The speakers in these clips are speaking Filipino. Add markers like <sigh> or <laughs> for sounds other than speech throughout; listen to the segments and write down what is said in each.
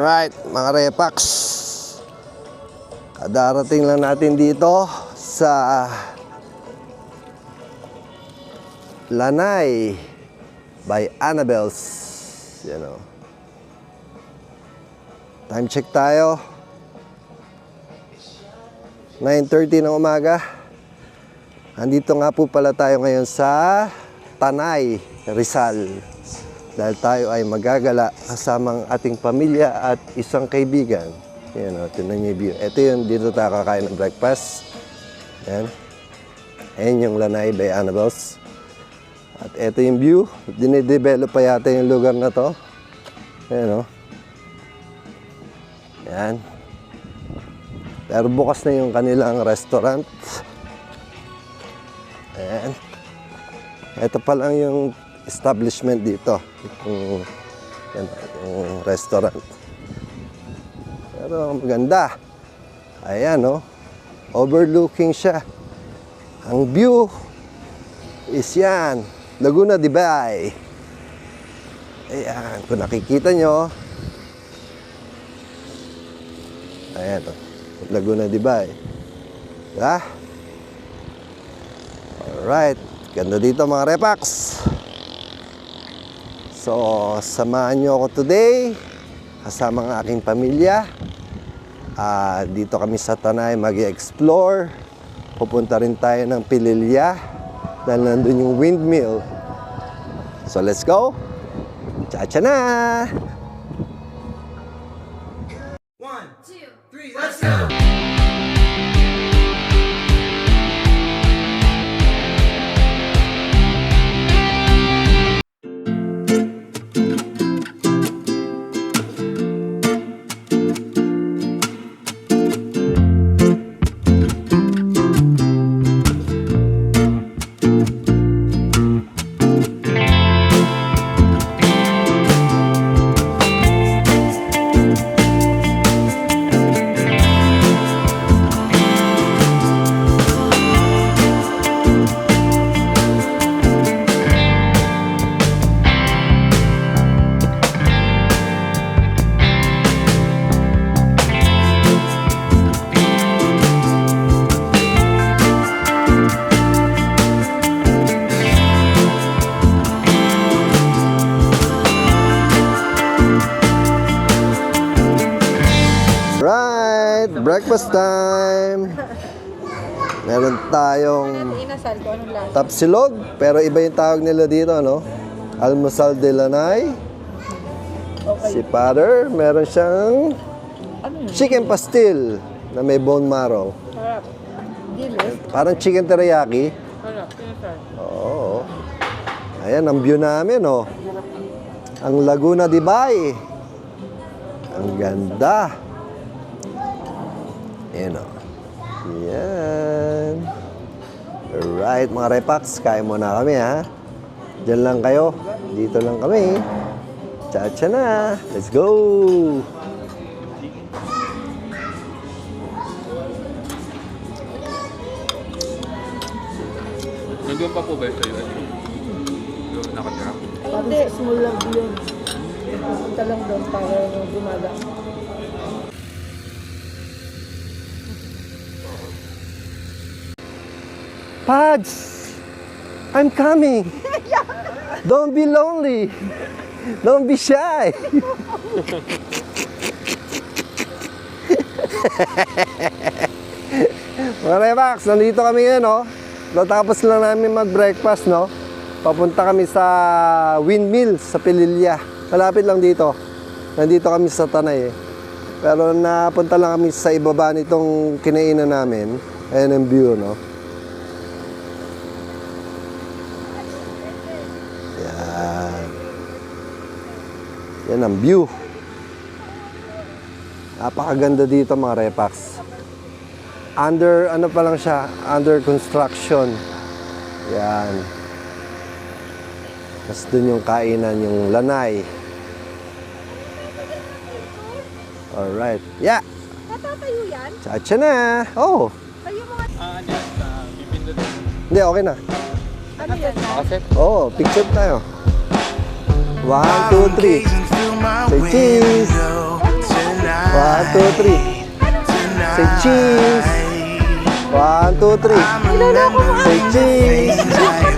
Alright, mga repax. Kadarating lang natin dito sa Lanay by Annabelle's. Yan o. Time check tayo. 9.30 ng umaga. Andito nga po pala tayo ngayon sa Tanay, Rizal. Dahil tayo ay magagala kasamang ating pamilya at isang kaibigan. Yan o, tinan niyo view. Ito yung dito tayo kakain ng breakfast. Yan. Ayan yung Lanay by Annabelle's. At ito yung view. Dinidevelop pa yata yung lugar na to. Ayan o. Yan. Pero bukas na yung kanilang restaurant. Ayan. Ito pa lang yung establishment dito. Yung, yan, yung restaurant. Pero maganda. Ayan, oh. Overlooking siya. Ang view is yan. Laguna de Bay. Ayan, kung nakikita nyo. Ayan, oh. Laguna de Bay. Diba? Alright. Ganda dito mga repax. So, samahan nyo ako today kasama ang aking pamilya. Ah, dito kami sa Tanay mag-explore. Pupunta rin tayo ng Pililya dahil nandun yung windmill. So, let's go. Chacha na! Tapsilog, pero iba yung tawag nila dito, no? Almusal de lanay. Si Father, meron siyang Ano chicken pastil na may bone marrow. Harap. Dilis? Parang chicken teriyaki. Inasal. Oo. Ayan, ang view namin, oh. Ang Laguna de Bay. Ang ganda. Ayan, oh. Yan. Alright, mga repax, kain muna kami, ha? Diyan lang kayo. Dito lang kami. Chacha na. Let's go! Nandun pa po ba ito yun? Doon nakatira? Hindi. Small lang yun. Punta lang doon para gumaga. Pads! I'm coming! Don't be lonely! Don't be shy! Mga Revax, nandito kami ngayon, no? Natapos lang namin mag-breakfast, no? Papunta kami sa windmill sa Pililya. Malapit lang dito. Nandito kami sa Tanay, eh. Pero napunta lang kami sa ibaba nitong kinainan namin. Ayan ang view, no? Yan ang view. Napakaganda dito mga repax. Under, ano pa lang siya, under construction. Yan. Tapos dun yung kainan, yung lanay. Alright. Yeah. Natatayo yan? Chacha na. Oh. Kayo mga... Ah, yan? Ah, pipindot. Hindi, okay na. Ano yan? Oh, picture tayo. One, two, three. Say cheese. One, two, three. Say cheese. One, two, three. Say cheese.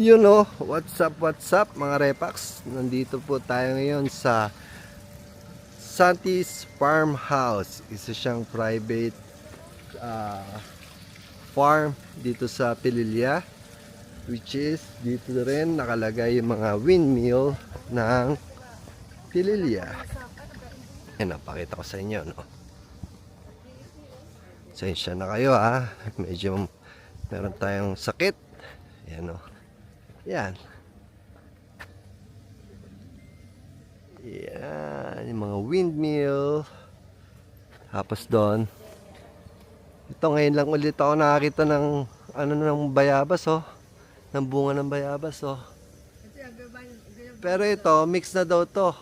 You know, what's up, what's up mga repax? Nandito po tayo ngayon sa Santis Farmhouse. Isa siyang private ah, farm dito sa Pililya. Which is, dito rin nakalagay yung mga windmill ng Pililya. Yan, napakita ko sa inyo, no? Sensya na kayo, ha? Medyo meron tayong sakit. Yan, no? Yan. Yan, yung mga windmill. Tapos doon. Ito ngayon lang ulit ako nakakita ng ano ng bayabas oh. Ng bunga ng bayabas oh. Pero ito, mix na daw to.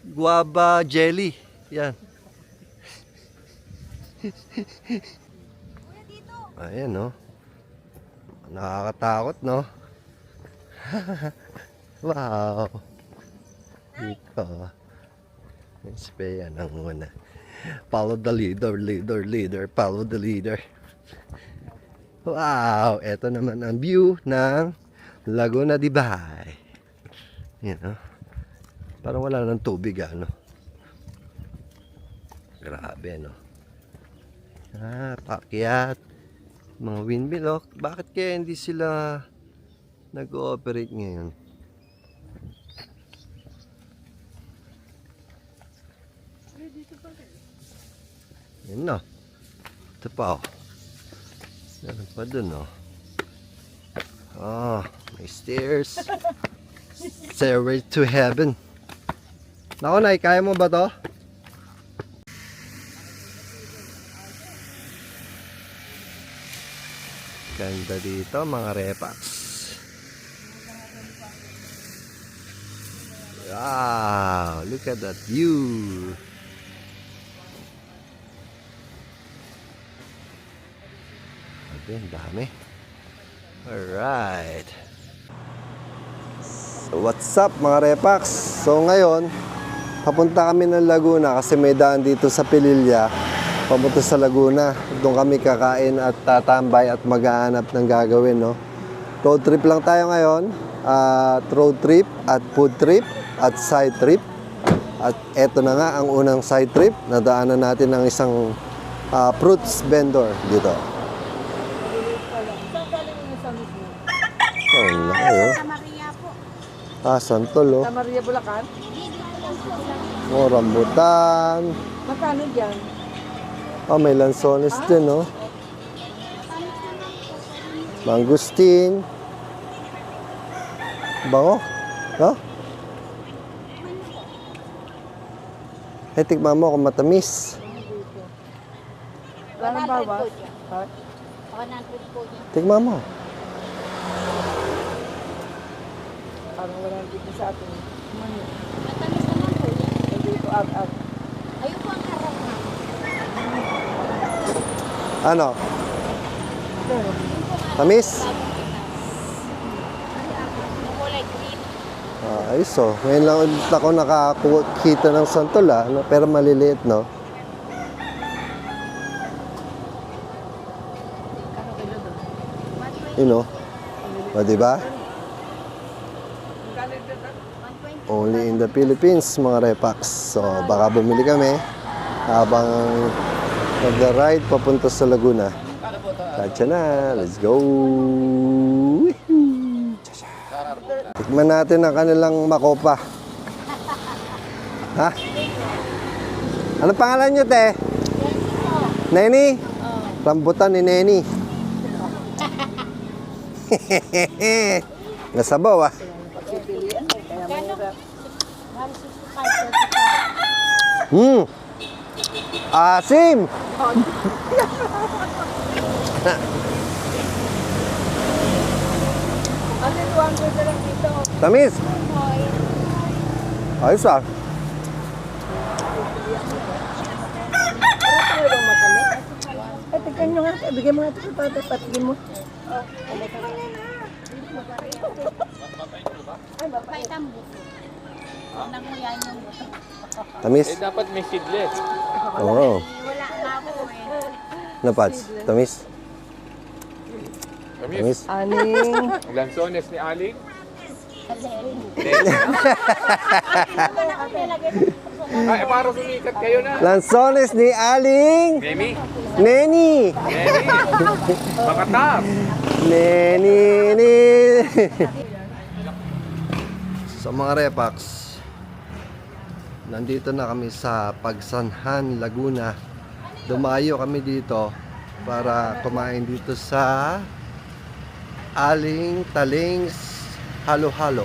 Guava jelly. Yan. Ayan no. Nakakatakot no. <laughs> wow. Dito. Spray yan ang una. Follow the leader, leader, leader. Follow the leader. Wow! Ito naman ang view ng Laguna de Bay. Yan, no? Parang wala ng tubig, ano? Grabe, no? Ah, pakyat. Mga windmill, oh. Bakit kaya hindi sila nag-ooperate ngayon? Yan na. Ito pa, oh. Meron pa dun, oh. Oh, may stairs. <laughs> Stairway to heaven. Nako, Nay, kaya mo ba to? Ganda dito, mga repax. Wow, look at that view. Grabe, ang dami. Alright. So, what's up mga repax? So ngayon, papunta kami ng Laguna kasi may daan dito sa Pililya. Papunta sa Laguna. Doon kami kakain at tatambay at mag-aanap ng gagawin, no? Road trip lang tayo ngayon. At road trip at food trip at side trip. At eto na nga ang unang side trip. Nadaanan natin ng isang ah, fruits vendor dito. Saan galing yung sa mismo? Oh, laki, oh. Sa Maria po. Ah, santol, oh. Sa Maria Bulacan? Oh, rambutan. Magkano dyan? Oh, may lansones din, oh. Mangustin. Bango. No? Eh, tikman mo kung matamis. Wala nang bawas? Ha? 100 po yun. Tikman mo. Parang wala nang dito sa atin. Matamis naman po yan. Hindi ito ag-ag. Ayun po ang harap na. Ano? Pero, Tamis? Ayos oh. Ngayon lang ako nakakita ng santola, no? pero maliliit, no? You know? Oh, o, diba? Only in the Philippines, mga repax. So, baka bumili kami habang nag-ride papunta sa Laguna. Tatya na! Let's go! Tikman natin ang kanilang makopa. Ha? Ano pangalan niyo, te? Neni? Rambutan ni Neni. <laughs> Nasabaw ah. Hmm. Asim. Ano 200 na lang dito? Tamis. Ayos ah. Ay, tignan nyo nga. Bigyan mo nga ito sa tatay. Patigin mo. Tamis. Eh, dapat may seedless. Oo. Wala nga po eh. Napats. Tamis. Tamis. Aning. lansones ni Aling. Ay, parang sumikat kayo na. Lansones ni Aling Nemi, Neni. Nemi, makatap. Neni, ni. Sa mga repax, nandito na kami sa Pagsanhan, Laguna. Dumayo kami dito para kumain dito sa Aling Talings Halo-Halo.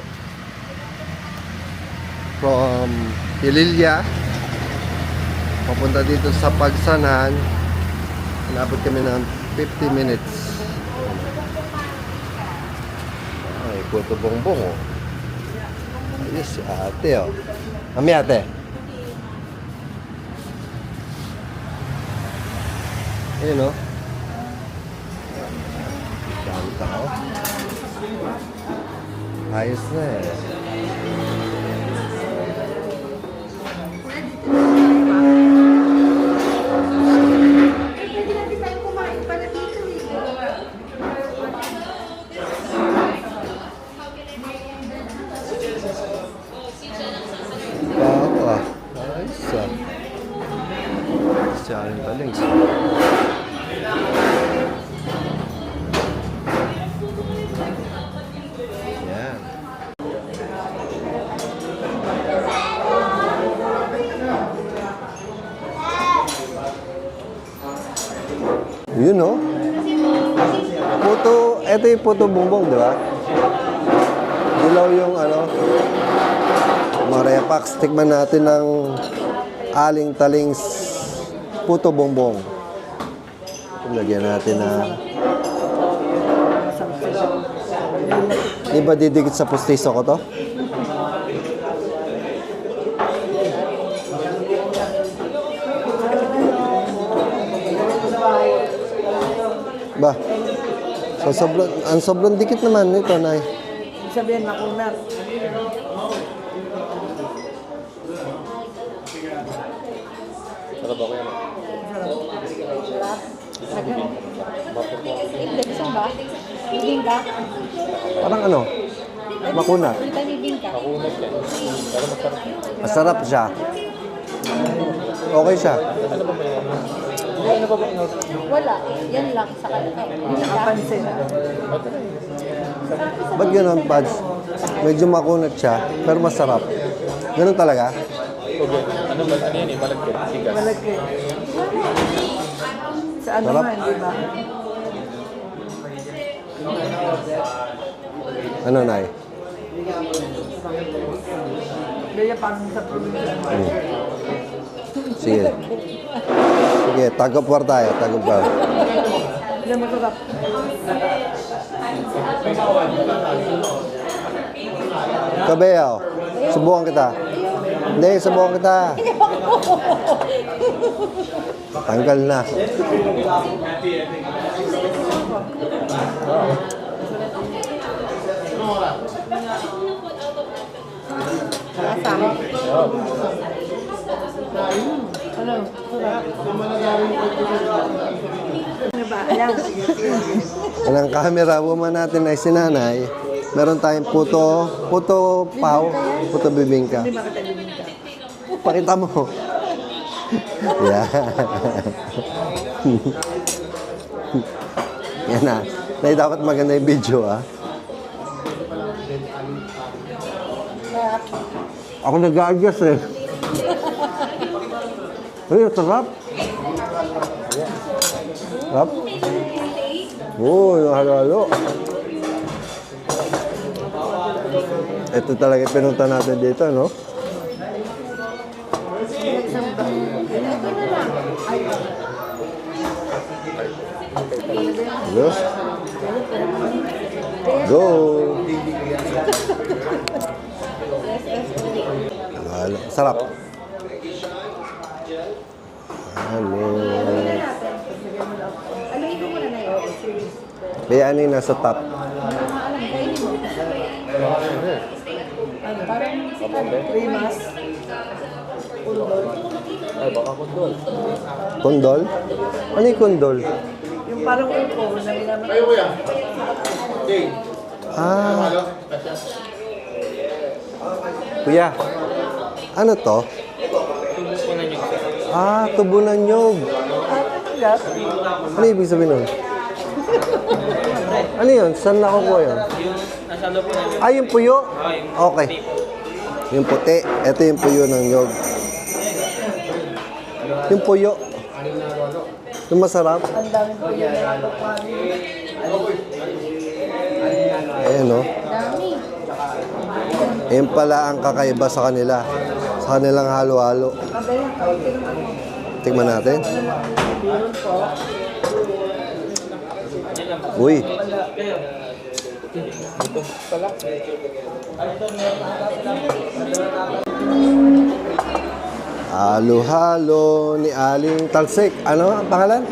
From Pililya, papunta dito sa Pagsanhan, inabot kami ng 50 minutes. Ay, puto bongbong oh. Ayos si ate oh. Mami ate. Ayun oh. Ayos na eh. Papa. Ayos ah. Yung puto bumbong, di ba? Dilaw yung ano, mga repax, tikman natin ng aling talings puto bongbong. Lagyan natin na Di didikit sa pustiso ko to? Ba? So sobrang, ang sobrang dikit naman nito, Nay. Sabihin, makunat. Sarap ako yan. Ibig ba? Ibig ka? Parang ano? Makunat. Makunat yan. Pero masarap. Masarap siya. Okay siya. Wala. Yan lang sa kanila. Nakapansin. Ba't ganun, Pads? Medyo makunat siya, pero masarap. Ganun talaga? Okay. Ano ba? Ano yan eh? Malagkit. Sigas. Malaki. Sa ano Sarap. man, di ba? Ano, Nay? Gaya parang sa probinsya. Hmm. Sige. Sige, tagapwar tayo, masarap. Kabeyaw, subukan kita. Hindi, subukan kita. Tanggal na. Ano? Ang camera woman natin ay si Nanay. Meron tayong puto, puto pao, puto bibingka. Pakita mo. yeah. Yan na. Nay, dapat maganda yung video, ah. Ako nag-a-adjust, eh. Ang sarap. Sarap. Oo, yung halo-halo. Ito talaga pinunta natin dito, no? Go. Go. <laughs> Sarap. Halo. Aluin ko muna na yun. Kaya ano yung nasa top? Rimas. Kondol? Ano yung kondol? Yung parang upo na minaman. Ah. Kuya, ano to? Ah, tubo ng nyog. Gas. Ano ibig sabihin nun? ano yun? Saan nakukuha yun? Ah, yung puyo? Okay. Yung puti. Ito yung puyo ng nyog. Yung puyo. Yung masarap. Ang daming po yun. Ayan, no? Dami. Ayan pala ang kakaiba sa kanila. Sa kanilang halo-halo. Tingnan natin. Uy. Halo-halo ni Aling Talsik. Ano ang pangalan?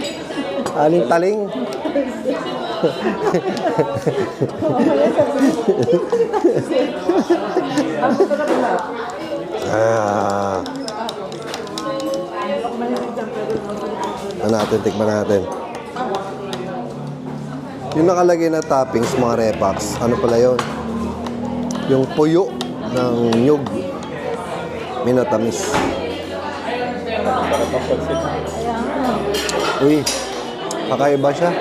Aling Taling. <laughs> Ah. Natin, tikman natin. Yung nakalagay na toppings, mga repax, ano pala yon? Yung puyo ng nyug. Minatamis. Uy, kakaiba siya.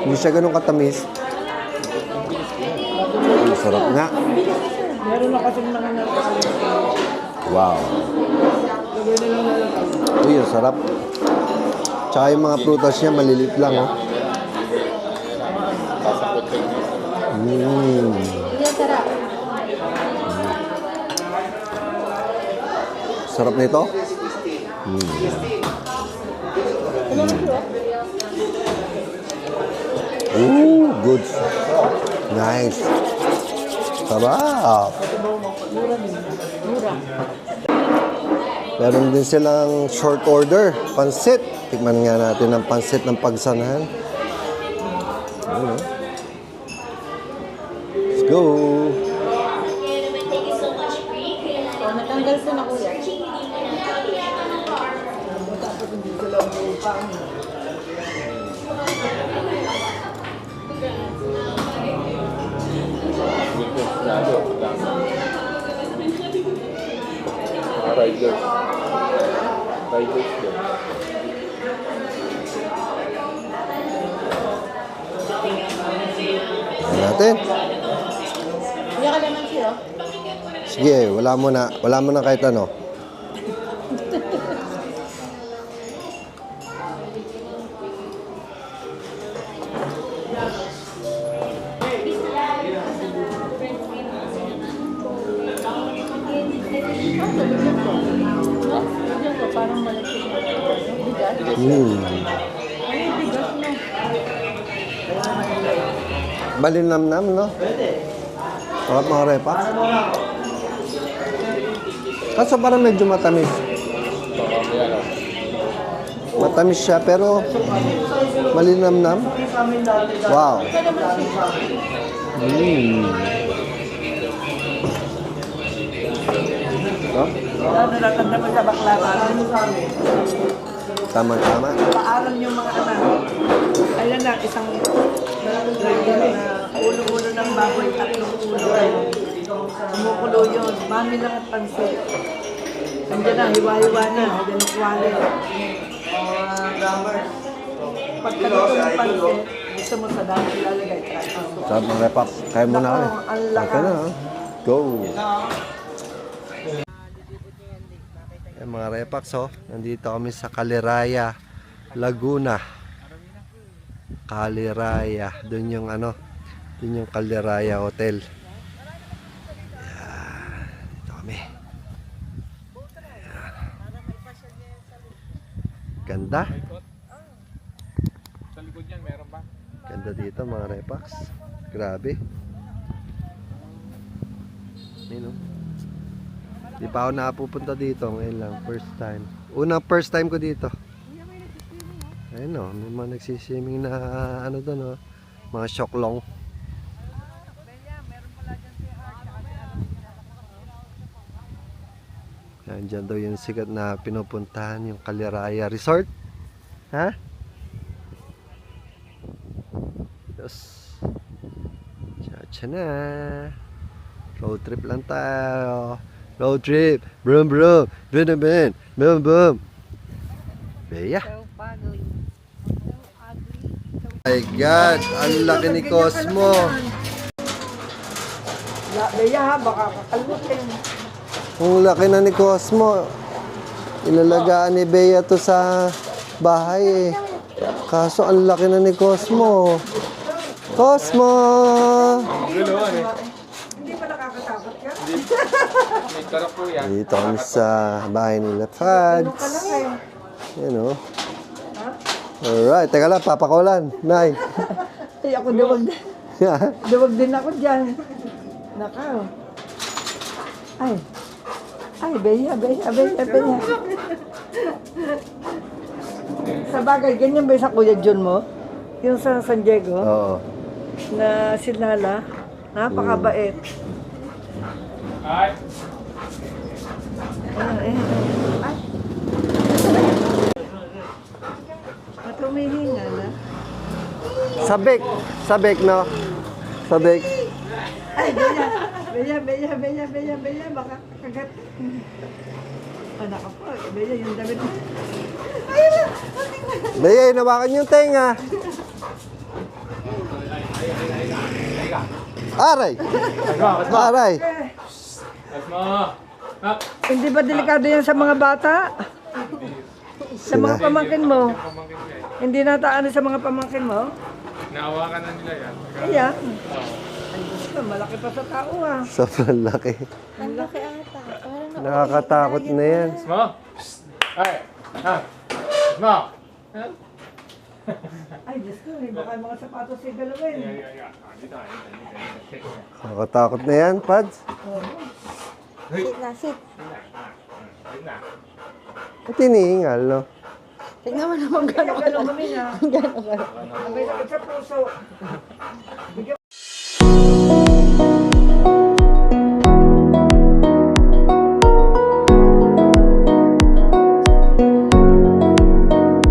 Hindi siya ganun katamis. Ang sarap nga. Meron na kasing mga nagkakalit. Wow. Uy, ang sarap. Tsaka yung mga prutas niya, malilit lang, oh. Mm. Sarap nito. Mm. Ooh, good. Nice. Sarap. Meron din silang short order, pansit. Tikman nga natin ang pansit ng pagsanahan. Oh. Let's go. Natanggal ko na kuya. Tingnan natin. Kuya ka naman siya. Sige, wala mo na. Wala mo na kahit ano. Diyan ko, parang malagkit na. Bigas. Mm. Ay, bigas na. Balinamnam, no? Sarap mga repa. Kaso parang medyo matamis. Matamis siya, pero malinamnam. Wow. Mm. No? Baklaran. Tama-tama. Paaral yung mga anak. Ayan na, isang Kumukulo yun. Mami lang at pansit. Nandiyan na, hiwa-hiwa na. Nandiyan ang kwale. Pagkaluto ng pansit, gusto mo sa dami ilalagay. Sarap ng repak. Kaya mo na kami. Nako, ang Kaya lakas. na. ah. Go! Ayan, mga repaks, oh. Nandito kami sa Caliraya, Laguna. Caliraya. Doon yung ano, doon yung Caliraya Hotel. Ayan. Dito kami. Ayan. Ganda. Sa likod niyan, meron ba? Ganda dito mga repaks. Grabe. Ayun oh. Di pa ako nakapupunta dito ngayon lang. First time. Unang first time ko dito. Ayun o. May mga nagsiswimming na ano doon oh. Mga shoklong. Yan dyan daw yung sikat na pinupuntahan yung Caliraya Resort. Ha? Yes. Chacha na. Road trip lang tayo. Road trip. Brum brum. Brum brum. Brum brum. Beya. My God, ang laki ni Cosmo. Leia ha, baka kakalimutin. Ang laki na ni Cosmo. Ilalagaan ni Bea to sa bahay eh. Kaso ang laki na ni Cosmo. Cosmo! Dito kami sa bahay nila eh. Yan o. Alright, teka lang, papakawalan. Nay. Ay, ako duwag din. Duwag din ako dyan. Nakaw. Ay. Ay, Beya, Beya, Beya, Beya. sa bagay, ganyan ba yung sa Kuya John mo? Yung sa San Diego, Oo. na si Lala, napakabait. Ay! Ayan, ayan, ayan. Ay. Ba't humihinga na? Sabik. Sabik, no? Sabik. Ay, Beya, Beya, Beya, Beya, Beya, Beya, baka kagat. Anak ko po, Beya, yung damit mo. Bea, inawakan yung tenga. Aray! Aray! Hindi ba delikado yan sa mga bata? Sa mga pamangkin mo? Hindi nataano sa mga pamangkin mo? Naawakan na nila yan. Kaya. Gusto, malaki pa sa tao ah. Sobrang laki. Ang laki ata. Nakakatakot na yan. Asma! Ay! Ha! Asma! Ay, Diyos ko, eh, baka yung mga sapatos ay galawin. Nakakatakot na yan, Pads. sit na, sit. Ba't hinihingal, no? Tignan mo naman gano'n gano'n kami na. gano'n ka. Sabay sakit sa puso.